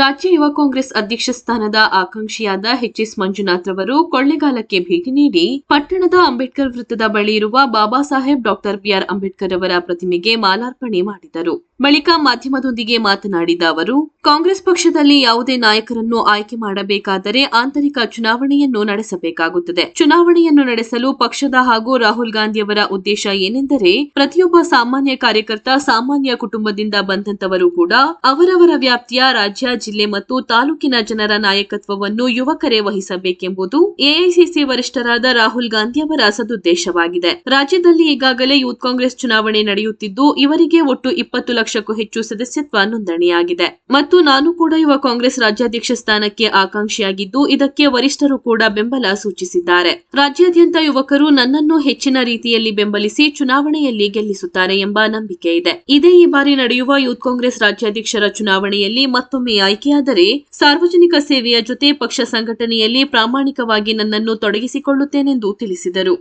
ರಾಜ್ಯ ಯುವ ಕಾಂಗ್ರೆಸ್ ಅಧ್ಯಕ್ಷ ಸ್ಥಾನದ ಆಕಾಂಕ್ಷಿಯಾದ ಎಚ್ ಎಸ್ ಮಂಜುನಾಥ್ ಅವರು ಕೊಳ್ಳೆಗಾಲಕ್ಕೆ ಭೇಟಿ ನೀಡಿ, ಪಟ್ಟಣದ ಅಂಬೇಡ್ಕರ್ ವೃತ್ತದ ಬಳಿ ಇರುವ Baba Saheb doctor B R Ambedkar ಅವರ ಪ್ರತಿಮೆಗೆ ಮಾಲಾರ್ಪಣೆ ಮಾಡಿದರು. ಬಳಿಕ ಮಾಧ್ಯಮದೊಂದಿಗೆ ಮಾತನಾಡಿದ ಅವರು, ಕಾಂಗ್ರೆಸ್ ಪಕ್ಷದಲ್ಲಿ ಯಾವುದೇ ನಾಯಕರನ್ನು ಆಯ್ಕೆ ಮಾಡಬೇಕಾದರೆ ಆಂತರಿಕ ಚುನಾವಣೆಯನ್ನು ನಡೆಸಬೇಕಾಗುತ್ತದೆ. ಚುನಾವಣೆಯನ್ನು ನಡೆಸಲು ಪಕ್ಷದ ಹಾಗೂ ರಾಹುಲ್ ಗಾಂಧಿಯವರ ಉದ್ದೇಶ ಏನೆಂದರೆ, ಪ್ರತಿಯೊಬ್ಬ ಸಾಮಾನ್ಯ ಕಾರ್ಯಕರ್ತ ಸಾಮಾನ್ಯ ಕುಟುಂಬದಿಂದ ಬಂದಂತವರು ಕೂಡ ಅವರವರ ವ್ಯಾಪ್ತಿಯ ರಾಜ್ಯ ಜಿಲ್ಲೆ ಮತ್ತು ತಾಲೂಕಿನ ಜನರ ನಾಯಕತ್ವವನ್ನು ಯುವಕರೇ ವಹಿಸಬೇಕೆಂಬುದು ಎಐಸಿಸಿ ವರಿಷ್ಠರಾದ ರಾಹುಲ್ ಗಾಂಧಿ ಅವರ ಸದುದ್ದೇಶವಾಗಿದೆ. ರಾಜ್ಯದಲ್ಲಿ ಈಗಾಗಲೇ ಯೂತ್ ಕಾಂಗ್ರೆಸ್ ಚುನಾವಣೆ ನಡೆಯುತ್ತಿದ್ದು, ಇವರಿಗೆ ಒಟ್ಟು ಇಪ್ಪತ್ತು ಲಕ್ಷಕ್ಕೂ ಹೆಚ್ಚು ಸದಸ್ಯತ್ವ ನೋಂದಣಿಯಾಗಿದೆ. ಮತ್ತು ನಾನು ಕೂಡ ಯುವ ಕಾಂಗ್ರೆಸ್ ರಾಜ್ಯಾಧ್ಯಕ್ಷ ಸ್ಥಾನಕ್ಕೆ ಆಕಾಂಕ್ಷಿಯಾಗಿದ್ದು, ಇದಕ್ಕೆ ವರಿಷ್ಠರು ಕೂಡ ಬೆಂಬಲ ಸೂಚಿಸಿದ್ದಾರೆ. ರಾಜ್ಯಾದ್ಯಂತ ಯುವಕರು ನನ್ನನ್ನು ಹೆಚ್ಚಿನ ರೀತಿಯಲ್ಲಿ ಬೆಂಬಲಿಸಿ ಚುನಾವಣೆಯಲ್ಲಿ ಗೆಲ್ಲಿಸುತ್ತಾರೆ ಎಂಬ ನಂಬಿಕೆ ಇದೆ. ಇದೇ ಈ ಬಾರಿ ನಡೆಯುವ ಯೂತ್ ಕಾಂಗ್ರೆಸ್ ರಾಜ್ಯಾಧ್ಯಕ್ಷರ ಚುನಾವಣೆಯಲ್ಲಿ ಮತ್ತೊಮ್ಮೆ ಆಯ್ಕೆಯಾದರೆ ಸಾರ್ವಜನಿಕ ಸೇವೆಯ ಜೊತೆ ಪಕ್ಷ ಸಂಘಟನೆಯಲ್ಲಿ ಪ್ರಾಮಾಣಿಕವಾಗಿ ನನ್ನನ್ನು ತೊಡಗಿಸಿಕೊಳ್ಳುತ್ತೇನೆಂದು ತಿಳಿಸಿದರು.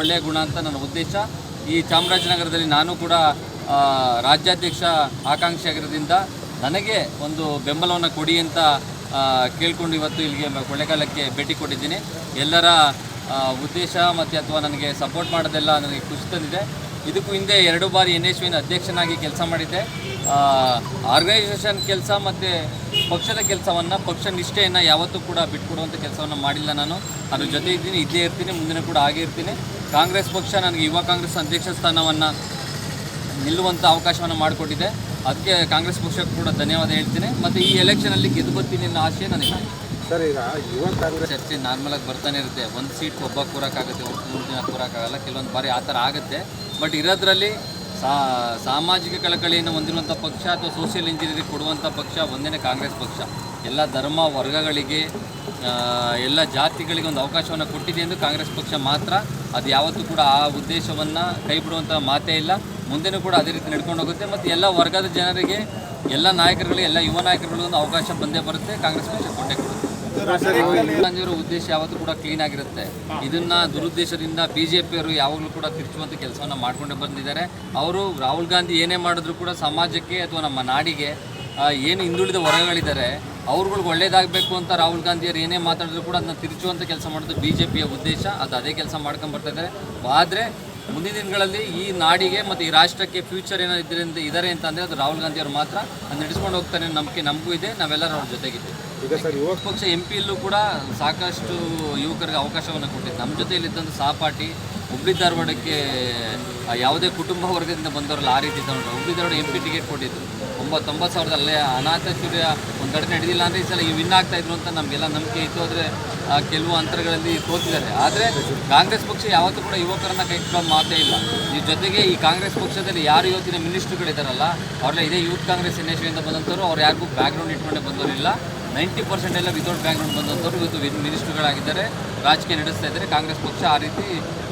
ಒಳ್ಳೆಯ ಗುಣ ಅಂತ ನನ್ನ ಉದ್ದೇಶ. ಈ ಚಾಮರಾಜನಗರದಲ್ಲಿ ನಾನು ಕೂಡ ರಾಜ್ಯಾಧ್ಯಕ್ಷ ಆಕಾಂಕ್ಷಿಯಾಗಿರೋದ್ರಿಂದ ನನಗೆ ಒಂದು ಬೆಂಬಲವನ್ನು ಕೊಡಿ ಅಂತ ಕೇಳಿಕೊಂಡು ಇವತ್ತು ಇಲ್ಲಿಗೆ ಕೊಳ್ಳೆಗಾಲಕ್ಕೆ ಭೇಟಿ ಕೊಟ್ಟಿದ್ದೀನಿ. ಎಲ್ಲರ ಉದ್ದೇಶ ಮತ್ತು ಅಥವಾ ನನಗೆ ಸಪೋರ್ಟ್ ಮಾಡೋದೆಲ್ಲ ನನಗೆ ಖುಷಿ ತಂದಿದೆ. ಇದಕ್ಕೂ ಹಿಂದೆ ಎರಡು ಬಾರಿ ಎನ್ ಎಸ್ ವಿನ ಅಧ್ಯಕ್ಷನಾಗಿ ಕೆಲಸ ಮಾಡಿದ್ದೆ. ಆರ್ಗನೈಸೇಷನ್ ಕೆಲಸ ಮತ್ತು ಪಕ್ಷದ ಕೆಲಸವನ್ನು ಪಕ್ಷ ನಿಷ್ಠೆಯನ್ನು ಯಾವತ್ತೂ ಕೂಡ ಬಿಟ್ಕೊಡುವಂಥ ಕೆಲಸವನ್ನು ಮಾಡಿಲ್ಲ ನಾನು. ಅದ್ರ ಜೊತೆ ಇದ್ದೀನಿ ಇದ್ದೇ ಇರ್ತೀನಿ ಮುಂದಿನ ಕೂಡ ಹಾಗೆ ಇರ್ತೀನಿ. ಕಾಂಗ್ರೆಸ್ ಪಕ್ಷ ನನಗೆ ಯುವ ಕಾಂಗ್ರೆಸ್ ಅಧ್ಯಕ್ಷ ಸ್ಥಾನವನ್ನು ನಿಲ್ಲುವಂಥ ಅವಕಾಶವನ್ನು ಮಾಡಿಕೊಟ್ಟಿದೆ. ಅದಕ್ಕೆ ಕಾಂಗ್ರೆಸ್ ಪಕ್ಷಕ್ಕೆ ಕೂಡ ಧನ್ಯವಾದ ಹೇಳ್ತೀನಿ. ಮತ್ತು ಈ ಎಲೆಕ್ಷನಲ್ಲಿ ಗೆದ್ದು ಬರ್ತೀನಿ ಅನ್ನೋ ಆಶೆ ನನಗೆ. ಸರ್ ಈಗ ಯುವ ಕಾಂಗ್ರೆಸ್ ಚರ್ಚೆ ನಾರ್ಮಲಾಗಿ ಬರ್ತಾನೆ ಇರುತ್ತೆ. ಒಂದು ಸೀಟ್ ಒಬ್ಬ ಕೂರೋಕ್ಕಾಗುತ್ತೆ ಒಂದು ಮೂರು ಜನ ಕೂರಕ್ಕಾಗಲ್ಲ. ಕೆಲವೊಂದು ಬಾರಿ ಆ ಥರ ಆಗುತ್ತೆ. ಬಟ್ ಇರೋದ್ರಲ್ಲಿ ಸಾಮಾಜಿಕ ಕಳಕಳಿಯನ್ನು ಹೊಂದಿರುವಂಥ ಪಕ್ಷ ಅಥವಾ ಸೋಷಿಯಲ್ ಇಂಜಿನಿಯರಿಂಗ್ ಕೊಡುವಂಥ ಪಕ್ಷ ಒಂದೇ ಕಾಂಗ್ರೆಸ್ ಪಕ್ಷ. ಎಲ್ಲ ಧರ್ಮ ವರ್ಗಗಳಿಗೆ ಎಲ್ಲ ಜಾತಿಗಳಿಗೆ ಒಂದು ಅವಕಾಶವನ್ನು ಕೊಟ್ಟಿದೆ ಎಂದು ಕಾಂಗ್ರೆಸ್ ಪಕ್ಷ ಮಾತ್ರ. ಅದು ಯಾವತ್ತೂ ಕೂಡ ಆ ಉದ್ದೇಶವನ್ನು ಕೈ ಬಿಡುವಂಥ ಮಾತೇ ಇಲ್ಲ. ಮುಂದೆನೂ ಕೂಡ ಅದೇ ರೀತಿ ನಡ್ಕೊಂಡು ಹೋಗುತ್ತೆ. ಮತ್ತು ಎಲ್ಲ ವರ್ಗದ ಜನರಿಗೆ, ಎಲ್ಲ ನಾಯಕರುಗಳಿಗೆ, ಎಲ್ಲ ಯುವ ನಾಯಕರುಗಳಿಗೆ ಒಂದು ಅವಕಾಶ ಬಂದೇ ಬರುತ್ತೆ. ಕಾಂಗ್ರೆಸ್ ಪಕ್ಷ ಕೊಟ್ಟೆ ಕೊಡುತ್ತೆ. ಗಾಂಧಿಯವರ ಉದ್ದೇಶ ಯಾವತ್ತೂ ಕೂಡ ಕ್ಲೀನ್ ಆಗಿರುತ್ತೆ. ಇದನ್ನ ದುರುದ್ದೇಶದಿಂದ ಬಿಜೆಪಿಯವರು ಯಾವಾಗಲೂ ಕೂಡ ತಿರುಚುವಂತ ಕೆಲಸವನ್ನ ಮಾಡ್ಕೊಂಡೇ ಬಂದಿದ್ದಾರೆ. ಅವರು ರಾಹುಲ್ ಗಾಂಧಿ ಏನೇ ಮಾಡಿದ್ರು ಕೂಡ ಸಮಾಜಕ್ಕೆ ಅಥವಾ ನಮ್ಮ ನಾಡಿಗೆ ಏನು ಹಿಂದುಳಿದ ವರ್ಗಗಳಿದ್ದಾರೆ, ಅವ್ರುಗಳಿಗೆ ಒಳ್ಳೇದಾಗಬೇಕು ಅಂತ ರಾಹುಲ್ ಗಾಂಧಿಯವರು ಏನೇ ಮಾತಾಡಿದ್ರು ಕೂಡ ಅದನ್ನ ತಿರುಚುವಂತ ಕೆಲಸ ಮಾಡೋದು ಬಿಜೆಪಿಯ ಉದ್ದೇಶ. ಅದು ಅದೇ ಕೆಲಸ ಮಾಡ್ಕೊಂಡು ಬರ್ತಾ ಇದ್ದಾರೆ. ಆದರೆ ಮುಂದಿನ ದಿನಗಳಲ್ಲಿ ಈ ನಾಡಿಗೆ ಮತ್ತು ಈ ರಾಷ್ಟ್ರಕ್ಕೆ ಫ್ಯೂಚರ್ ಏನೋ ಇದರಿಂದ ಇದಾರೆ ಅಂತ ಅಂದರೆ ಅದು ರಾಹುಲ್ ಗಾಂಧಿಯವರು ಮಾತ್ರ. ಅದು ನಡೆಸ್ಕೊಂಡು ಹೋಗ್ತಾರೆ ನಂಬಿಕೆ ನಮಗೂ ಇದೆ. ನಾವೆಲ್ಲರೂ ಅವ್ರ ಜೊತೆಗಿದ್ದೀವಿ. ಸರ್ ಯುವಕ ಪಕ್ಷ ಎಂ ಪಿಯಲ್ಲೂ ಕೂಡ ಸಾಕಷ್ಟು ಯುವಕರಿಗೆ ಅವಕಾಶವನ್ನು ಕೊಟ್ಟಿದೆ. ನಮ್ಮ ಜೊತೆಯಲ್ಲಿದ್ದಂಥ ಸಹಪಾಠಿ ಹುಬ್ಳಿ ಧಾರವಾಡಕ್ಕೆ ಯಾವುದೇ ಕುಟುಂಬ ವರ್ಗದಿಂದ ಬಂದವರಲ್ಲ ಆ ರೀತಿ ತಗೊಂಡ್ರು. Hubli Dharwad M P ticket ಕೊಟ್ಟಿದ್ದು ಒಂಬತ್ತೊಂಬತ್ತು ಸಾವಿರದ ಅಲ್ಲೇ ಅನಾಥ ಸೂರ್ಯ ಒಂದು ಕಡೆ ನಡೆದಿಲ್ಲ ಅಂದರೆ ಈ ಸಲ ಈ ವಿನ್ ಆಗ್ತಾ ಅಂತ ನಮಗೆಲ್ಲ ನಂಬಿಕೆ ಇತ್ತು. ಆದರೆ ಕೆಲವು ಅಂತರಗಳಲ್ಲಿ ಸೋತಿದ್ದಾರೆ ಆದರೆ ಕಾಂಗ್ರೆಸ್ ಪಕ್ಷ ಯಾವತ್ತೂ ಕೂಡ ಯುವಕರನ್ನ ಕೈ ಬಿಡೋ ಮಾತೇ ಇಲ್ಲ. ಈ ಜೊತೆಗೆ ಈ ಕಾಂಗ್ರೆಸ್ ಪಕ್ಷದಲ್ಲಿ ಯಾರು ಇವತ್ತಿನ ಮಿನಿಸ್ಟ್ರುಗಳಿದ್ದಾರಲ್ಲ ಅವರೆಲ್ಲ ಇದೇ ಯೂತ್ ಕಾಂಗ್ರೆಸ್ ಎನ್ ಎಸ್ ಬಂದಂಥವ್ರು ಅವ್ರು ಯಾರಿಗೂ ಬ್ಯಾಕ್ಗ್ರೌಂಡ್ ಇಟ್ಕೊಂಡೇ ಬಂದವರಿಲ್ಲ ನೈಂಟಿ ಪರ್ಸೆಂಟ್ ಎಲ್ಲ ವಿತೌಟ್ ಬ್ಯಾಕ್ಗ್ರೌಂಡ್ ಬಂದಂಥವ್ರು ಇವತ್ತು ಮಿನಿಸ್ಟ್ರುಗಳಾಗಿದ್ದಾರೆ ರಾಜಕೀಯ ನಡೆಸ್ತಾ ಇದ್ದಾರೆ. ಕಾಂಗ್ರೆಸ್ ಪಕ್ಷ ಆ ರೀತಿ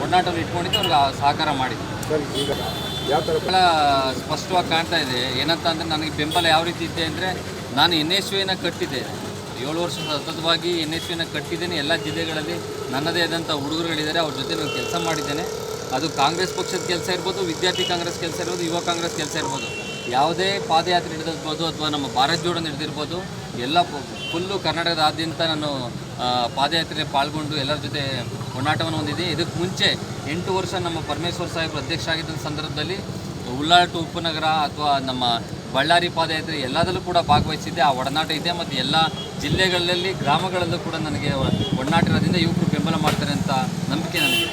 ಒಡನಾಟವನ್ನು ಇಟ್ಕೊಂಡಿದ್ದು ಅವ್ರಿಗೆ ಸಹಕಾರ ಮಾಡಿದೆ. ಬಹಳ ಸ್ಪಷ್ಟವಾಗಿ ಕಾಣ್ತಾ ಇದೆ. ಏನಂತ ಅಂದರೆ ನನಗೆ ಬೆಂಬಲ ಯಾವ ರೀತಿ ಇದೆ ಅಂದರೆ ನಾನು ಎನ್ ಎಸ್ ವಿನ ಕಟ್ಟಿದ್ದೆ. ಏಳು ವರ್ಷ ಸತತವಾಗಿ ಎನ್ ಎಸ್ ವಿನ ಕಟ್ಟಿದ್ದೇನೆ. ಎಲ್ಲ ಜಿಲ್ಲೆಗಳಲ್ಲಿ ನನ್ನದೇ ಆದಂಥ ಹುಡುಗರುಗಳಿದ್ದಾರೆ. ಅವ್ರ ಜೊತೆ ನಾನು ಕೆಲಸ ಮಾಡಿದ್ದೇನೆ. ಅದು ಕಾಂಗ್ರೆಸ್ ಪಕ್ಷದ ಕೆಲಸ ಇರ್ಬೋದು ವಿದ್ಯಾರ್ಥಿ ಕಾಂಗ್ರೆಸ್ ಕೆಲಸ ಇರ್ಬೋದು ಯುವ ಕಾಂಗ್ರೆಸ್ ಕೆಲಸ ಇರ್ಬೋದು. ಯಾವುದೇ ಪಾದಯಾತ್ರೆ ನಡೆದಿರ್ಬೋದು ಅಥವಾ ನಮ್ಮ ಭಾರತ್ ಜೋಡೋ ನಡೆದಿರ್ಬೋದು ಎಲ್ಲ ಫುಲ್ಲು ಕರ್ನಾಟಕದಾದ್ಯಂತ ನಾನು ಪಾದಯಾತ್ರೆ ಪಾಲ್ಗೊಂಡು ಎಲ್ಲರ ಜೊತೆ ಒಡನಾಟವನ್ನು ಹೊಂದಿದೆ ಇದಕ್ಕೆ ಮುಂಚೆ ಎಂಟು ವರ್ಷ ನಮ್ಮ ಪರಮೇಶ್ವರ್ ಸಾಹೇಬ್ರು ಅಧ್ಯಕ್ಷ ಆಗಿದ್ದ ಸಂದರ್ಭದಲ್ಲಿ ಉಳ್ಳಾಟು ಉಪನಗರ ಅಥವಾ ನಮ್ಮ ಬಳ್ಳಾರಿ ಪಾದಯಾತ್ರೆ ಎಲ್ಲದರಲ್ಲೂ ಕೂಡ ಭಾಗವಹಿಸಿದ್ದೆ. ಆ ಒಡನಾಟ ಇದೆ ಮತ್ತು ಎಲ್ಲ ಜಿಲ್ಲೆಗಳಲ್ಲಿ ಗ್ರಾಮಗಳಲ್ಲೂ ಕೂಡ ನನಗೆ ಒಡನಾಟ ಇರೋದ್ರಿಂದ ಯುವಕರು ಬೆಂಬಲ ಮಾಡ್ತಾರೆ ಅಂತ ನಂಬಿಕೆ ನನಗೆ